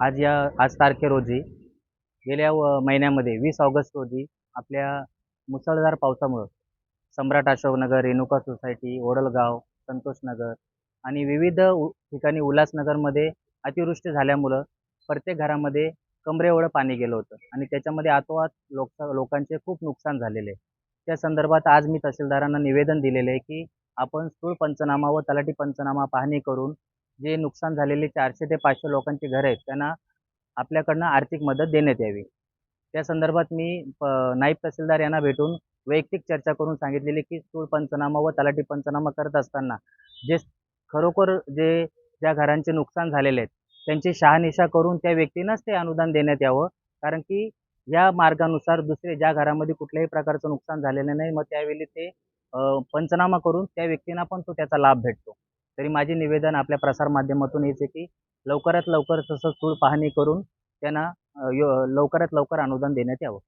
आज या आज तारखे रोजी गेल्या व महिन्यामध्ये वीस ऑगस्ट रोजी आपल्या मुसळधार पावसामुळं सम्राट अशोकनगर रेणुका सोसायटी ओडलगाव संतोषनगर आणि विविध उ ठिकाणी उल्हासनगरमध्ये अतिवृष्टी झाल्यामुळं प्रत्येक घरामध्ये कमरेएवढं पाणी गेलं होतं आणि त्याच्यामध्ये आतोआत लोक लोकांचे खूप नुकसान झालेले. आहे त्या संदर्भात आज मी तहसीलदारांना निवेदन दिलेलं आहे की आपण स्थूळ पंचनामा व तलाठी पंचनामा पाहणी करून जे नुकसान झालेले चारशे ते पाचशे लोकांची घरं आहेत त्यांना आपल्याकडनं आर्थिक मदत देण्यात यावी. त्या संदर्भात मी प तहसीलदार यांना भेटून वैयक्तिक चर्चा करून सांगितलेली की स्थूळ पंचनामा व तलाठी पंचनामा करत असताना जे खरोखर जे ज्या घरांचे नुकसान झालेले आहेत त्यांची शहानिशा करून त्या व्यक्तींनाच ते अनुदान देण्यात यावं. कारण की या मार्गानुसार दुसरे ज्या घरामध्ये कुठल्याही प्रकारचं नुकसान झालेलं नाही मग त्यावेळी ते पंचनामा करून त्या व्यक्तींना पण तो त्याचा लाभ भेटतो. तरी माझे निवेदन आपल्या प्रसारमाध्यमातून हेच आहे की लवकरात लवकर तसं स्थूळ पाहणी करून त्यांना यो लवकरात लवकर अनुदान देण्यात यावं.